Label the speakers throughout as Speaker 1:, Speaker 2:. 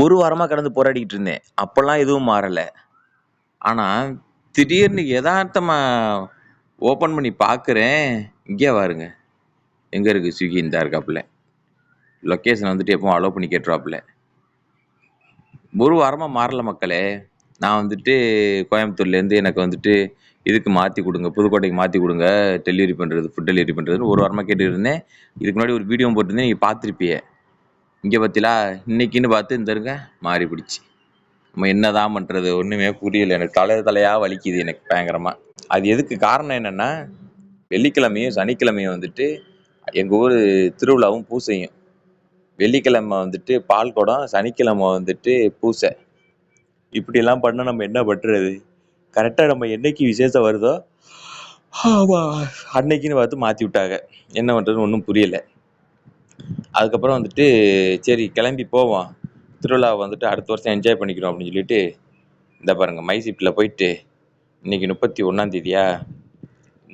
Speaker 1: ஒரு வாரமாக கடந்து போராடிக்கிட்டு இருந்தேன். அப்போல்லாம் எதுவும் மாறலை ஆனால் திடீர்னு எதார்த்தமாக ஓப்பன் பண்ணி பார்க்குறேன். இங்கே பாருங்க. எங்கே இருக்கு ஸ்விக்கி இந்த இருக்காப்புல. லொக்கேஷன் வந்துட்டு எப்பவும் அலோவ் பண்ணி கேட்டுருவாப்புல. ஒரு வாரமாக மாறல மக்களே. நான் வந்துட்டு கோயம்புத்தூர்லேருந்து எனக்கு வந்துட்டு இதுக்கு மாற்றி கொடுங்க புதுக்கோட்டைக்கு மாற்றி கொடுங்க டெலிவரி பண்ணுறது ஃபுட் டெலிவரி பண்ணுறதுன்னு ஒரு வாரமாக கேட்டுருந்தேன் இருந்தேன். இதுக்கு முன்னாடி ஒரு வீடியோ போட்டிருந்தேன். நீங்கள் பார்த்துருப்பியே இங்கே பார்த்தீங்களா இன்னைக்குன்னு பார்த்து இந்த இருங்க மாறி பிடிச்சி நம்ம என்ன தான் பண்ணுறது ஒன்றுமே புரியல. எனக்கு தலை தலையாக வலிக்குது எனக்கு பயங்கரமாக அது எதுக்கு காரணம் என்னன்னா, வெள்ளிக்கிழமையும், சனிக்கிழமையும் வந்துட்டு எங்கள் ஊர் திருவிழாவும், பூசையும். வெள்ளிக்கிழமை வந்துட்டு பால் குடம், சனிக்கிழமை வந்துட்டு பூசை. இப்படிலாம் பண்ண நம்ம என்ன பண்ணுறது கரெக்டாக நம்ம என்னைக்கு விசேஷம் வருதோ, அன்னைக்குன்னு பார்த்து மாற்றி விட்டாங்க. என்ன பண்ணுறதுன்னு ஒன்றும் புரியலை அதுக்கப்புறம் வந்துட்டு சரி கிளம்பி போவோம். திருவிழாவை வந்துட்டு அடுத்த வருஷம் என்ஜாய் பண்ணிக்கிறோம் அப்படின்னு சொல்லிட்டு, இந்த பாருங்க மை ஷிப்ட்ல போயிட்டு, இன்னைக்கு 31ஆம் தேதியா?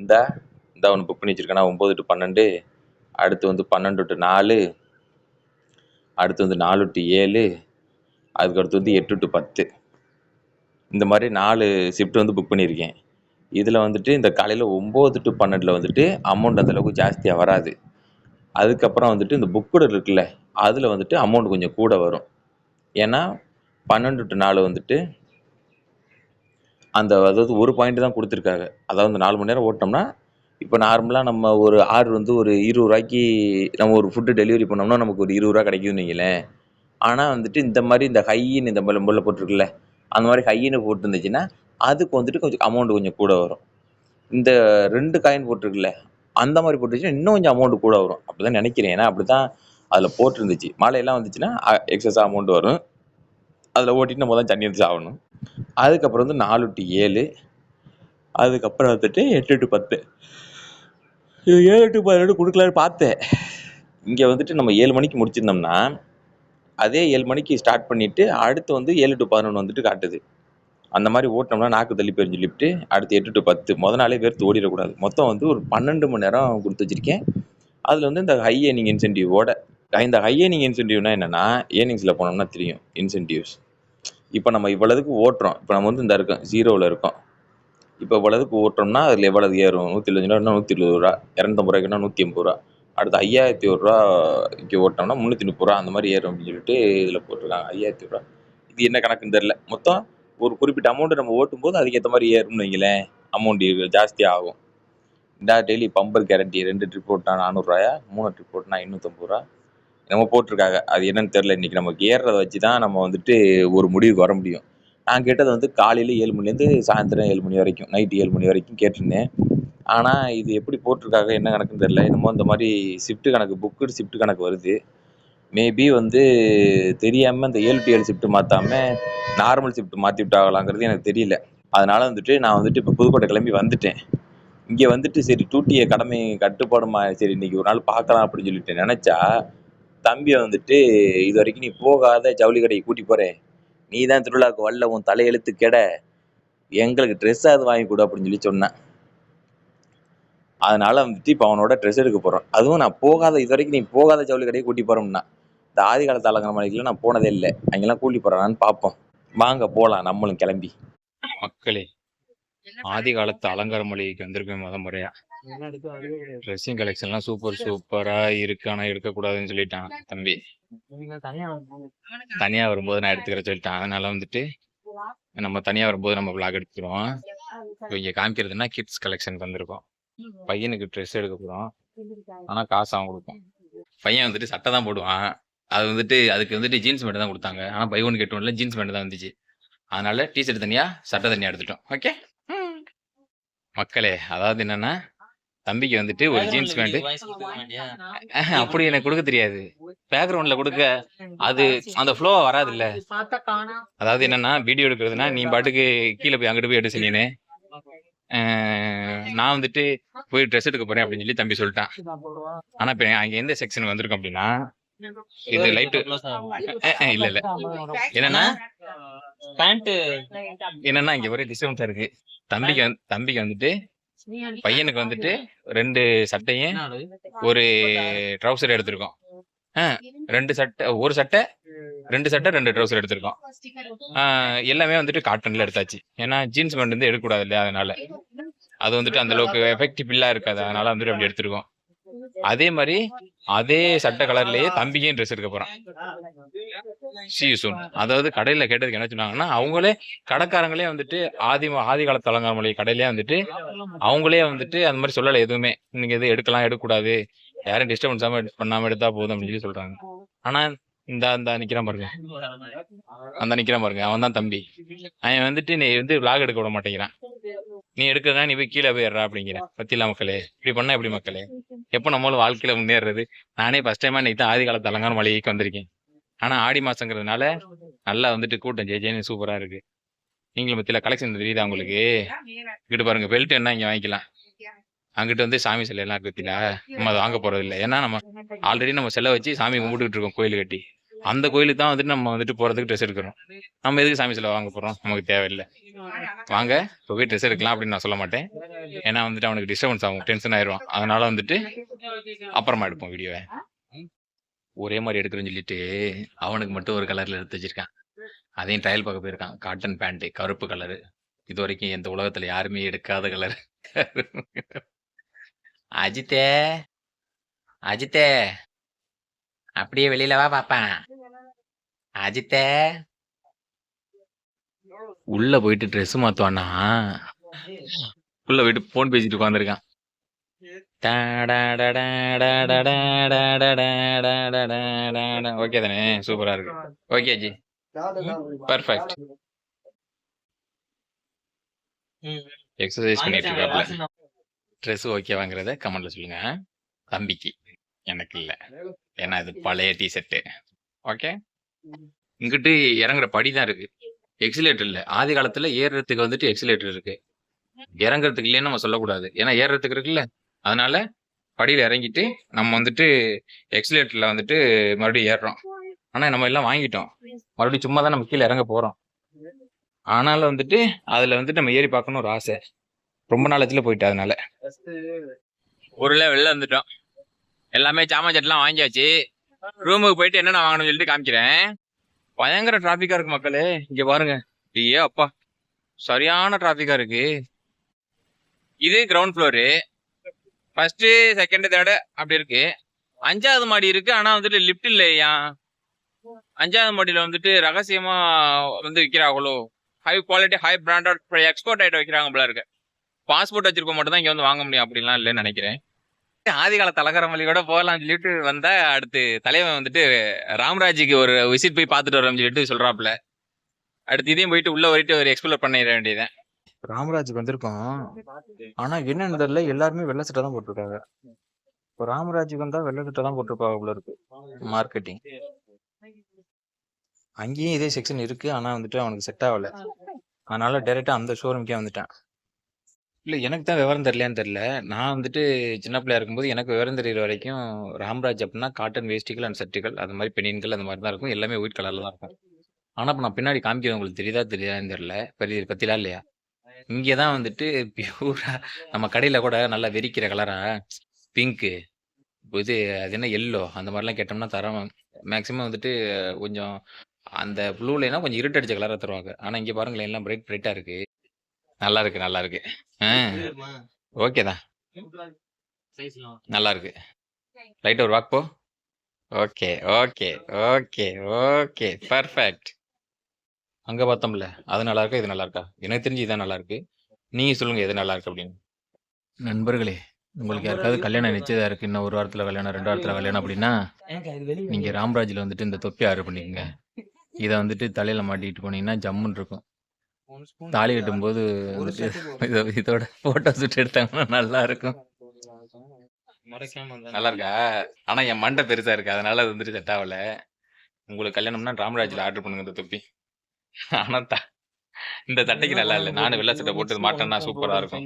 Speaker 1: இந்தா இந்த ஒன்று புக் பண்ணி வச்சிருக்கேனா ஒம்பது டு பன்னெண்டு அடுத்து வந்து பன்னெண்டு டு நாலு அடுத்து வந்து நாலு டு ஏழு அதுக்கு அடுத்து வந்து எட்டு டு பத்து இந்த மாதிரி நாலு ஷிஃப்ட் வந்து புக் பண்ணியிருக்கேன். இதில் வந்துட்டு இந்த காலையில் ஒம்பது டு பன்னெண்டில் வந்துட்டு அமௌண்ட் அந்தளவுக்கு ஜாஸ்தியாக வராது. அதுக்கப்புறம் வந்துட்டு இந்த புக்கோட இருக்குல்ல, அதில் வந்துட்டு அமௌண்ட் கொஞ்சம் கூட வரும். ஏன்னா பன்னெண்டு டு நாலு வந்துட்டு அந்த அதாவது ஒரு பாயிண்ட் தான் கொடுத்துருக்காங்க அதாவது நாலு மணி நேரம் ஓட்டோம்னா இப்போ நார்மலாக நம்ம ஒரு ஆர்டர் வந்து ஒரு இருபது ரூபாய்க்கு நம்ம ஒரு ஃபுட்டு டெலிவரி பண்ணோம்னா, நமக்கு ஒரு இருபது ரூபா கிடைக்கும்னு வைங்களேன். ஆனால் வந்துட்டு இந்த மாதிரி இந்த ஹைன்னு இந்த பல்ல போட்டிருக்குல்ல, அந்த மாதிரி ஹையின்னு போட்டுருந்துச்சுன்னா அதுக்கு வந்துட்டு கொஞ்சம் அமௌண்ட் கொஞ்சம் கூட வரும். இந்த ரெண்டு காயின் போட்டிருக்குல்ல, அந்த மாதிரி போட்டுச்சுன்னா இன்னும் கொஞ்சம் அமௌண்ட் கூட வரும். அப்படிதான் நினைக்கிறேன் ஏன்னா அப்படிதான் அதில் போட்டிருந்துச்சு. மழையெல்லாம் வந்துச்சுன்னா எக்ஸஸாக அமௌண்ட் வரும். அதில் ஓட்டிட்டு நம்ம தான் தண்ணி எடுத்து ஆகணும். அதுக்கப்புறம் வந்து நாலு டு ஏழு அதுக்கப்புறம் வந்துட்டு எட்டு டு பத்து இது 7 டூ 12 குடுக்கலான்னு பார்த்தேன். இங்கே வந்துட்டு நம்ம ஏழு மணிக்கு முடிச்சிருந்தோம்னா, அதே ஏழு மணிக்கு ஸ்டார்ட் பண்ணிவிட்டு அடுத்து வந்து ஏழு டு பதினொன்று வந்துட்டு காட்டுது. அந்த மாதிரி ஓட்டினோம்னா நாக்கு தள்ளி போயிருந்து சொல்லிவிட்டு அடுத்து எட்டு டு பத்து முத நாளே வேர்த்து ஓடிடக்கூடாது மொத்தம் வந்து ஒரு 12 மணி நேரம் கொடுத்து வச்சிருக்கேன். அதில் வந்து இந்த ஹை ஏர்னிங் இன்சென்டிவோட இந்த ஹை ஏர்னிங் இன்சென்டிவ்னா என்னென்னா ஏர்னிங்ஸில் போனோம்னா தெரியும். இன்சென்டிவ்ஸ். இப்போ நம்ம இவ்வளவுக்கு ஓட்டுறோம். இப்போ நம்ம வந்து இந்த இருக்கோம். ஜீரோவில் இருக்கோம். இப்போ இவ்வளவுக்கு ஓட்டுறோம்னா, அதில் எவ்வளவு ஏறும்? ரூ. 175 ரூபாய்னா ரூ. 120 ரூ. 250 ரூபாய்க்குன்னா ரூ. 180 அடுத்து ரூ. 5001 க்கு ஓட்டுனோம்னா ரூ. 330 அந்த மாதிரி ஏறும் அப்படின்னு சொல்லிட்டு இதில் போட்டிருக்காங்க. ஐயாயிரத்தி ரூபா இது என்ன கணக்குன்னு தெரியல. மொத்தம் ஒரு குறிப்பிட்ட அமௌண்ட்டை நம்ம ஓட்டும்போது அதுக்கேற்ற மாதிரி ஏறும்னு வைங்களேன். அமௌண்ட் ஜாஸ்தியா ஆகும். இந்தா டெய்லி பம்பர் கேரண்டி ரெண்டு ட்ரிப் போட்டால் நானூறுரூவாயா மூணு ட்ரிப் போட்டினா ரூ. 850 என்னமோ போட்டிருக்காங்க. அது என்னன்னு தெரில இன்றைக்கி நமக்கு ஏறுறத வச்சு தான் நம்ம வந்துட்டு ஒரு முடிவுக்கு வர முடியும். நான் கேட்டது வந்து காலையில் ஏழு மணிலேருந்து சாயந்தரம் ஏழு மணி வரைக்கும், நைட்டு ஏழு மணி வரைக்கும் கேட்டிருந்தேன். ஆனால் இது எப்படி போட்டிருக்காங்க, என்ன கணக்குன்னு தெரில என்னமோ இந்த மாதிரி ஷிஃப்ட் கணக்கு புக்கு ஷிஃப்ட் கணக்கு வருது. மேபி வந்து தெரியாமல் இந்த ஏழு ஷிஃப்ட் மாற்றாமல் நார்மல் ஷிஃப்ட் மாற்றி விட்டாகலாங்கிறது எனக்கு தெரியல. அதனால் வந்துட்டு நான் வந்துட்டு இப்போ புதுக்கோட்டை கிளம்பி வந்துட்டேன். இங்கே வந்துட்டு சரி டூட்டிய கடமை கட்டுப்பாடுமா, சரி இன்னைக்கு ஒரு நாள் பார்க்கலாம் அப்படின்னு சொல்லிட்டு நினச்சா தம்பியை வந்துட்டு இது வரைக்கும் நீ போகாத ஜவுளி கடையை கூட்டி போகிறேன் நீ தான் திருவிழாவுக்கு வரல. உன் தலையெழுத்து கெட. எங்களுக்கு ட்ரெஸ்ஸாவது வாங்கி கொடு அப்படின்னு சொல்லி சொன்னேன் அதனால் வந்துட்டு இப்போ அவனோட ட்ரெஸ் எடுக்க போகிறோம் அதுவும் நான் போகாத இது வரைக்கும் நீ போகாத ஜவுளி கடையை கூட்டி போகிறோம்னா இந்த ஆதி காலத்து அலங்கார மலைக்குலாம் நான் போனதே இல்ல. அங்கெல்லாம் கூட்டி போறானான்னு பார்ப்போம். வாங்க போலாம் நம்மளும் கிளம்பி.
Speaker 2: மக்களே ஆதி காலத்து அலங்கார மளிகைக்கு வந்திருக்கேன் முத முறையா. ட்ரெஸ்ஸிங் கலெக்ஷன்லாம் சூப்பர் சூப்பரா இருக்கு. ஆனா எடுக்கக்கூடாதுன்னு சொல்லிட்டான் தம்பி. தனியா வரும்போது நான் எடுத்துக்கிறேன் சொல்லிட்டான். அதனால வந்துட்டு நம்ம தனியா வரும்போது நம்ம விளாக் எடுத்துக்கிறோம். இப்போ இங்க காமிக்கிறதுன்னா கிட்ஸ் கலெக்ஷனுக்கு வந்திருக்கோம். பையனுக்கு ட்ரெஸ் எடுக்க போறோம். ஆனா காசு அவன் குடுப்பான். பையன் வந்துட்டு சட்டை தான் போடுவான். அது வந்துட்டு அதுக்கு வந்துட்டு ஜீன்ஸ் பேண்ட் தான் குடுத்தாங்க. ஆனா பை ஒன் கெட் ஒன்ல ஜீன்ஸ் பேண்ட் தான் வந்துச்சு. அதனால டீ ஷர்ட் தனியா, சட்டை தனியா எடுத்துட்டோம். ஓகே. மக்களே அதாவது என்னன்னா, தம்பிக்கு வந்துட்டு ஒரு ஜீன்ஸ் பேண்ட் அப்படி எனக்கு குடுக்க தெரியாது. பேக்கிரவுண்ட்ல குடுக்க அது அந்த ஃப்ளோவா வராதுல்ல. அதாவது என்னன்னா, வீடியோ எடுக்கிறதுனா நீ பாட்டுக்கு கீழ போய் அங்கிட்டு போய் எடு சனியனு. அ நான் வந்துட்டு போய் ட்ரெஸ் எடுக்க போறேன் அப்படின்னு சொல்லி தம்பி சொல்லிட்டான். ஆனா இப்ப அங்க எந்த செக்ஷன் வந்திருக்கோம் அப்படின்னா, இது லைட் இல்ல இல்ல. என்னன்னா?
Speaker 3: பேண்ட்
Speaker 2: என்னன்னா இங்க ஒரே டிஸ்டர்பன்ஸா இருக்கு. தம்பிக்கு தம்பிக்கு வந்துட்டு பையனுக்கு வந்துட்டு 2 சட்டையும், ஒரு ட்ரவுசர் எடுத்திருக்கோம். ரெண்டு சட்டை ஒரு சட்டை ரெண்டு சட்டை ரெண்டு ட்ரௌசர் எடுத்திருக்கோம். ஆஹ் எல்லாமே வந்துட்டு காட்டன்ல எடுத்தாச்சு. ஏன்னா ஜீன்ஸ் பேண்ட் வந்து எடுக்கக்கூடாது இல்லையா அதனால. அது வந்துட்டு அந்த அளவுக்கு எஃபெக்டிவ்லா இருக்காது. அதனால வந்துட்டு அப்படி எடுத்திருக்கோம். அதே மாதிரி அதே சட்டை கலர்லயே தம்பிக்கும் ட்ரெஸ் எடுக்க போறான். சி சூன் அதாவது கடையில கேட்டதுக்கு என்ன சொன்னாங்கன்னா அவங்களே கடைக்காரங்களே வந்துட்டு ஆதி ஆதி காலத்து அலங்காரமலை கடையிலே வந்துட்டு அவங்களே வந்துட்டு அந்த மாதிரி சொல்லலை எதுவுமே. நீங்க எது எடுக்கலாம் எடுக்கக்கூடாது. யாரும் டிஸ்டர்பன்ஸ் பண்ணாம எடுத்தா போதும் அப்படின்னு சொல்லி சொல்றாங்க. ஆனா இந்த அந்த நிக்கிறான் பாருங்க. அந்த நிக்கிறான் பாருங்க. அவன் தான் தம்பி. அவன் வந்துட்டு நீ வந்து விளாக் எடுக்க விட மாட்டேங்கிறான். நீ எடுக்கிறதா நீ போய் கீழே போயிடுறா அப்படிங்கிற. பத்திலா மக்களே. இப்படி பண்ணா எப்படி மக்களே? எப்போ நம்மளும் வாழ்க்கையில முன்னேறது? நானே ஃபர்ஸ்ட் டைம் இன்னைக்கு தான் ஆதி காலத்து அலங்காரம் மளிகைக்கு வந்திருக்கேன். ஆனா ஆடி மாசங்கிறதுனால நல்லா வந்துட்டு கூட்டம் ஜெய் ஜெயின்னு சூப்பரா இருக்கு. நீங்களும் பத்தில கலெக்ஷன் தெரியுதா உங்களுக்கு? இங்கிட்டு பாருங்க பெல்ட் என்ன இங்க வாங்கிக்கலாம். அங்கிட்டு வந்து சாமி சிலை எல்லாம் இருக்கு நம்ம அதை வாங்க போறது இல்லை ஏன்னா நம்ம ஆல்ரெடி நம்ம செலை வச்சு சாமி கும்பிட்டுட்டு இருக்கோம் கோயில் கட்டி. அந்த கோயிலுக்கு தான் வந்துட்டு நம்ம வந்துட்டு போறதுக்கு ட்ரெஸ் எடுக்கிறோம். நம்ம எதுக்கு சாமி சிலை வாங்க போறோம்? நமக்கு தேவையில்லை. வாங்க இப்போ போய் ட்ரெஸ் எடுக்கலாம் அப்படின்னு நான் சொல்ல மாட்டேன். ஏன்னா வந்துட்டு அவனுக்கு டிஸ்டர்பன்ஸ் ஆகும் டென்ஷன் ஆயிடுவான். அதனால வந்துட்டு அப்புறமா எடுப்போம் வீடியோவை ஒரே மாதிரி எடுக்கிறேன்னு சொல்லிட்டு அவனுக்கு மட்டும் ஒரு கலர்ல எடுத்து வச்சிருக்கான். அதையும் ட்ரையல் பார்க்க போயிருக்கான். காட்டன் பேண்ட் கருப்பு கலரு இது வரைக்கும் எந்த உலகத்துல யாருமே எடுக்காத கலர் அஜித்தே அஜித்தே. அப்படியே வெளியில வா பாப்பேன் அஜித்தே. உள்ள போயிட்டு ட்ரெஸ் மாத்துவானா? உள்ள போயிட்டு போன் பேசிட்டு உட்காந்துருக்கான் ஓகே தானே சூப்பரா இருக்கு ஓகே ஜி பர்ஃபெக்ட் எக்ஸசைஸ் பண்ணிட்டு இருக்காப்ல ட்ரெஸ் ஓகே வாங்குறத கமெண்ட்ல சொல்லுங்க தம்பிக்கு எனக்கு இல்ல ஏன்னா இது பழைய டிஷர்ட்டு ஓகே இங்கிட்டு இறங்குற படி தான் இருக்கு. எக்ஸிலேட்டர் இல்ல. ஆதி காலத்துல ஏறுறதுக்கு வந்துட்டு எக்ஸிலேட்டர் இருக்கு. இறங்குறதுக்கு இல்லைன்னு நம்ம சொல்லக்கூடாது. ஏன்னா ஏறுறதுக்கு இருக்குல்ல. அதனால படியில இறங்கிட்டு நம்ம வந்துட்டு எக்ஸிலேட்டர்ல வந்துட்டு மறுபடியும் ஏறுறோம். ஆனா நம்ம எல்லாம் வாங்கிட்டோம். மறுபடியும் சும்மா தான் நம்ம கீழே இறங்க போறோம். ஆனாலும் வந்துட்டு அதுல வந்துட்டு நம்ம ஏறி பார்க்கணும் ஒரு ஆசை. ரொம்ப நாளத்துல போயிட்டு அதனால. ஊர்ல வெளில வந்துட்டோம். எல்லாமே சாமான் செட்லாம் வாங்கியாச்சு. ரூமுக்கு போயிட்டு என்னென்ன வாங்கணும்னு சொல்லிட்டு காமிக்கிறேன். பயங்கர டிராஃபிக்காக இருக்கு மக்களே. இங்கே பாருங்க. ஐயே அப்பா. சரியான டிராஃபிக்காக இருக்கு. இது ground floor first second third அப்படி இருக்கு. அஞ்சாவது மாடி இருக்கு. ஆனா வந்துட்டு லிஃப்ட் இல்லையா அஞ்சாவது மாடியில வந்துட்டு ரகசியமா வந்து விற்கிறாங்களோ high quality high branded export ஆகிட்டு வைக்கிறாங்க போல இருக்கு. பாஸ்போர்ட் வச்சிருக்க மட்டும் தான் இங்க வந்து வாங்க முடியும். அப்படிலாம் இல்லைன்னு நினைக்கிறேன். ஆதி கால தலகரமல்லி கூட போகலாம்னு சொல்லிட்டு வந்தா அடுத்து தலைவன் வந்துட்டு ராம்ராஜுக்கு ஒரு விசிட் போய் பார்த்துட்டு வரோம்னு சொல்லிட்டு சொல்றாப்ல அடுத்து இதையும் போயிட்டு உள்ள போயிட்டு ஒரு எக்ஸ்ப்ளோர் பண்ணிட வேண்டியதான் ராமராஜுக்கு வந்திருக்கோம். ஆனா என்னன்னு தெரியல எல்லாருமே வெள்ளை சட்டை தான் போட்டிருக்காங்க. இப்போ ராமராஜுக்கு வந்தா வெள்ளை சட்டை தான் போட்டிருப்பாங்க இருக்கு. மார்க்கெட்டிங் அங்கேயும் இதே செக்ஷன் இருக்கு ஆனா வந்துட்டு அவனுக்கு செட் ஆகல. அதனால டைரக்டா அந்த ஷோரூம்க்கே வந்துட்டான். இல்ல எனக்கு தான் விவரம் தெரியலையான்னு தெரியல. நான் வந்துட்டு சின்ன பிள்ளையா இருக்கும்போது எனக்கு விவரம் தெரியுற வரைக்கும் ராம்ராஜ் அப்படின்னா காட்டன் வேஷ்டிகள் அண்ட் சட்டுகள் அது மாதிரி பெனியன்கள் அந்த மாதிரி தான் இருக்கும். எல்லாமே ஒயிட் கலர்ல தான் இருக்கும். ஆனா இப்போ நான் பின்னாடி காமிக்கிறது உங்களுக்கு தெரியுதா தெரியாதுன்னு தெரியல. பெரிய பத்திலாம் இல்லையா? இங்கே தான் வந்துட்டு பியூரா நம்ம கடையில கூட நல்லா வெறிக்கிற கலரா பிங்க்கு இது அது என்ன எல்லோ அந்த மாதிரிலாம் கேட்டோம்னா தரம் மேக்ஸிமம் வந்துட்டு கொஞ்சம் அந்த ப்ளூலனா கொஞ்சம் இருட்டடிச்ச கலராக தருவாங்க. ஆனா இங்க பாருங்களேன் எல்லாம் பிரைட் பிரைட்டா இருக்கு. நல்லா இருக்கு நல்லா இருக்கு ஓகே தான். நல்லா இருக்கு லைட் ஒரு வாக் போ. Okay okay okay okay. Perfect. அங்க பார்த்தோம்ல அது நல்லா இருக்கா இது நல்லா இருக்கா எனக்கு தெரிஞ்சு இதான் நல்லா இருக்கு நீங்க சொல்லுங்க எது நல்லா இருக்கு அப்படின்னு. நண்பர்களே உங்களுக்கு யாருக்காவது கல்யாணம் நிச்சயதா இருக்கு? இன்னும் ஒரு வாரத்துல கல்யாணம் ரெண்டு வாரத்துல கல்யாணம் அப்படின்னா நீங்க ராம்ராஜ்ல வந்துட்டு இந்த தொப்பி ஆர்டர் பண்ணிக்கங்க. இதை வந்துட்டு தலையில மாட்டிட்டு போனீங்கன்னா ஜம்முன்னு இருக்கும். தாலி கட்டும்போது வந்துட்டு இதோ- இதோட போட்டோ ஷூட் எடுத்தாங்கன்னா நல்லா இருக்கும் நல்லா இருக்கா? ஆனா என் மண்டை பெருசா இருக்கு. அதனால அது வந்துட்டு செட் ஆகல. உங்களுக்கு கல்யாணம்னா ராமராஜ்ல ஆர்டர் பண்ணுங்க இந்த தொப்பி. ஆனா த- இந்த தட்டைக்கு நல்லா இல்ல. நானும் வெள்ளை சட்டை போட்டு மாட்டேன்னா சூப்பரா இருக்கும்.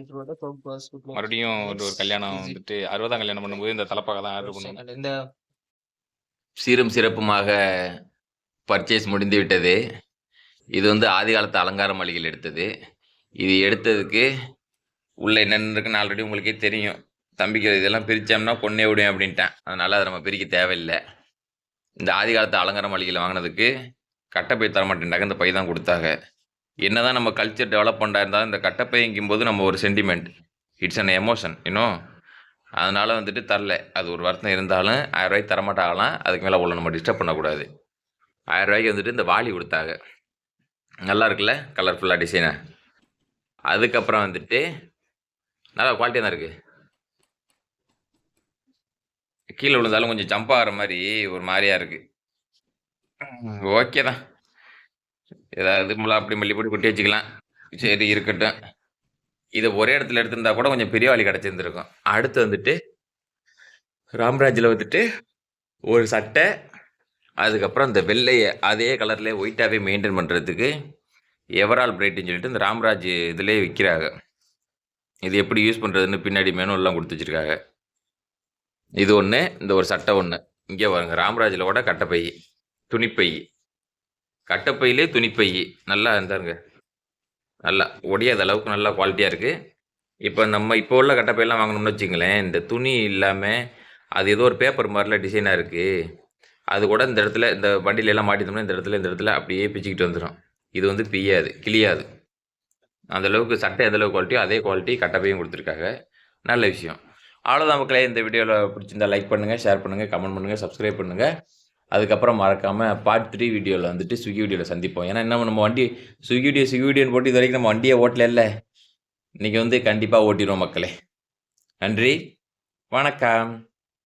Speaker 2: மறுபடியும் ஒரு ஒரு கல்யாணம் வந்துட்டு அறுபதாம் கல்யாணம் பண்ணும்போது இந்த தலைப்பாக தான் ஆர்டர் பண்ணுவேன்
Speaker 3: இந்த
Speaker 1: சீரும் சிறப்புமாக பர்ச்சேஸ் முடிந்து விட்டது இது வந்து ஆதி காலத்து அலங்கார மளிகையில் எடுத்தது. இது எடுத்ததுக்கு உள்ளே என்னென்ன இருக்குன்னு ஆல்ரெடி உங்களுக்கே தெரியும். தம்பிக்கு இதெல்லாம் பிரித்தோம்னா பொண்ணே விடும் அப்படின்ட்டேன். அதனால் அதை நம்ம பிரிக்க தேவையில்லை. இந்த ஆதி காலத்து அலங்கார மளிகையில் வாங்கினதுக்கு கட்டப்பை தர மாட்டேன்டாங்க இந்த பை தான் கொடுத்தாங்க என்ன தான் நம்ம கல்ச்சர் டெவலப்மெண்ட்டாக இருந்தாலும் இந்த கட்டப்பைங்கும் போது நம்ம ஒரு சென்டிமெண்ட் இட்ஸ் அன் எமோஷன் இன்னும் அதனால் வந்துட்டு தரல. அது ஒரு வருத்தம் இருந்தாலும் ஆயிரம் ரூபாய்க்கு தரமாட்டாங்களாம். அதுக்கு மேலே அவ்வளோ நம்ம டிஸ்டர்ப் பண்ணக்கூடாது. ஆயிரம் ரூபாய்க்கு வந்துட்டு இந்த வாளி கொடுத்தாங்க நல்லா இருக்குல்ல கலர்ஃபுல்லாக டிசைனு அதுக்கப்புறம் வந்துட்டு நல்லா குவாலிட்டியாக தான் இருக்குது கீழே விழுந்தாலும் கொஞ்சம் ஜம்ப் ஆகிற மாதிரி ஒரு மாதிரியா இருக்குது ஓகே தான். ஏதாவது முளை அப்படி மல்லி போட்டு கொட்டி வச்சுக்கலாம். சரி இருக்கட்டும். இதை ஒரே இடத்துல எடுத்திருந்தா கூட கொஞ்சம் பெரிய வாளி கிடச்சிருந்துருக்கும். அடுத்து வந்துட்டு ராம்ராஜில் வந்துட்டு ஒரு சட்டை அதுக்கப்புறம் இந்த வெள்ளையை அதே கலர்லேயே ஒயிட்டாகவே மெயின்டைன் பண்ணுறதுக்கு எவரால் பிரைட்டுன்னு சொல்லிட்டு இந்த ராம்ராஜ் இதிலே விற்கிறாங்க இது எப்படி யூஸ் பண்ணுறதுன்னு பின்னாடி மெனுவெல்லாம் கொடுத்து வச்சிருக்காங்க. இது ஒன்று இந்த ஒரு சட்டை ஒன்று இங்கே வருங்க ராம்ராஜில் கூட கட்டைப்பை துணிப்பை. கட்டைப்பையிலே துணிப்பை. நல்லா இருந்தாருங்க நல்லா ஒடியாத அளவுக்கு நல்லா குவாலிட்டியாக இருக்குது இப்போ நம்ம இப்போ உள்ள கட்டப்பையெல்லாம் வாங்கினோம்னு வச்சுங்களேன் இந்த துணி இல்லாமல் அது ஏதோ ஒரு பேப்பர் மாதிரிலாம் டிசைனாக இருக்குது அது கூட இந்த இடத்துல இந்த வண்டியில எல்லாம் மாட்டிட்டோம்னா இந்த இடத்துல இந்த இடத்துல அப்படியே பிச்சுக்கிட்டு வந்துடும் இது வந்து பிய்யாது கிளியாது அந்தளவுக்கு சட்டை எந்தளவு குவாலிட்டியோ அதே குவாலிட்டி கட்டப்பையும் கொடுத்துருக்காங்க. நல்ல விஷயம். அவ்வளோதான் மக்களே இந்த வீடியோவில் பிடிச்சிருந்தா லைக் பண்ணுங்கள் ஷேர் பண்ணுங்கள் கமெண்ட் பண்ணுங்கள் சப்ஸ்கிரைப் பண்ணுங்கள் அதுக்கப்புறம் மறக்காமல் பார்ட் த்ரீ வீடியோவில் வந்துட்டு ஸ்விக்கி வீடியோவில் சந்திப்போம். ஏன்னா என்ன நம்ம வண்டி ஸ்விக்கி வீடியோ ஸ்விக்கி வீடியோன்னு போட்டு இது வரைக்கும் நம்ம வண்டியை ஓட்டல இல்லை. இன்றைக்கி வந்து கண்டிப்பாக ஓட்டிடுவோம் மக்களே. நன்றி வணக்கம்.